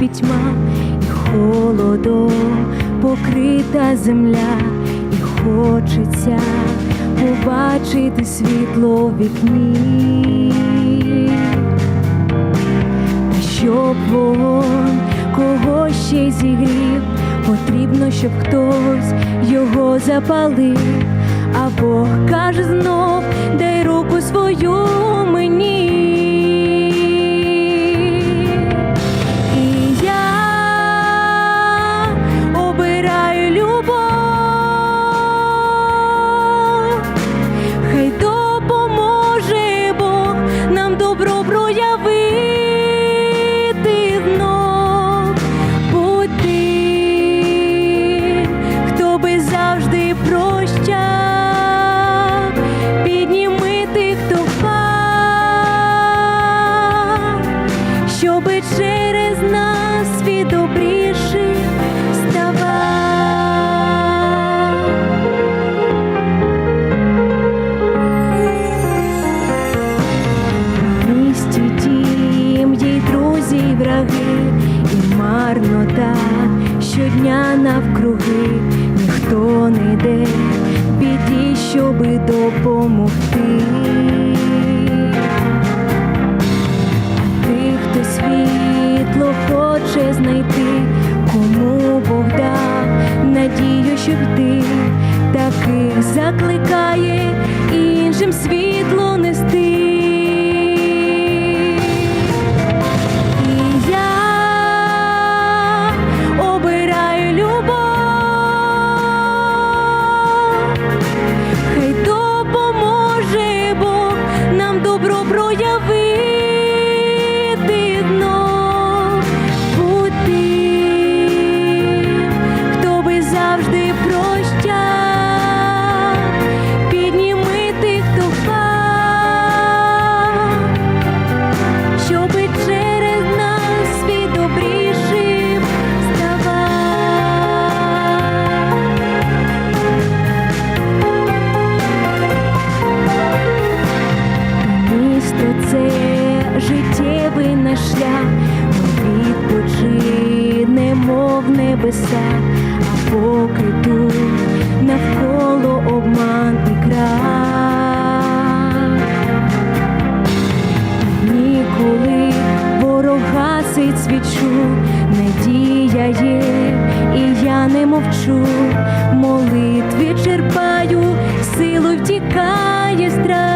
пітьма і холодом покрита земля, і хочеться побачити світло в вікні. Та щоб вогонь когось ще зігрів, потрібно, щоб хтось його запалив. А Бог каже знов, дай руку свою мені. Щоби через нас світ добріший ставав. В місті тім друзі, й враги, і марнота щодня навкруги, ніхто не йде біді, щоби допомогти. Щоб ти таких закликає іншим світло станеш шлях, ми відпочинемо в небеса, а поки тут навколо обман і крах. Ніколи ворога сить свічу, надія є, і я не мовчу, молитві черпаю, силу втікає страх.